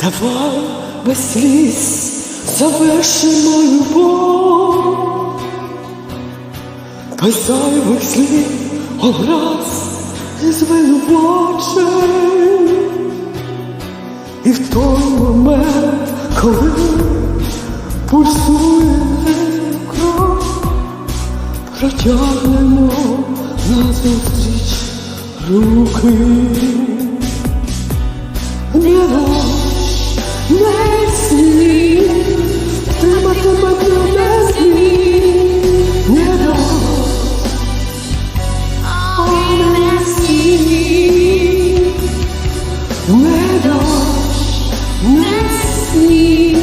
Давай без сліз завершимо любов, без зайвих слів образ і звинувачень. І в той момент, коли пульсує кров, протягнемо назустріч руки. Не Не дощ, не сніг,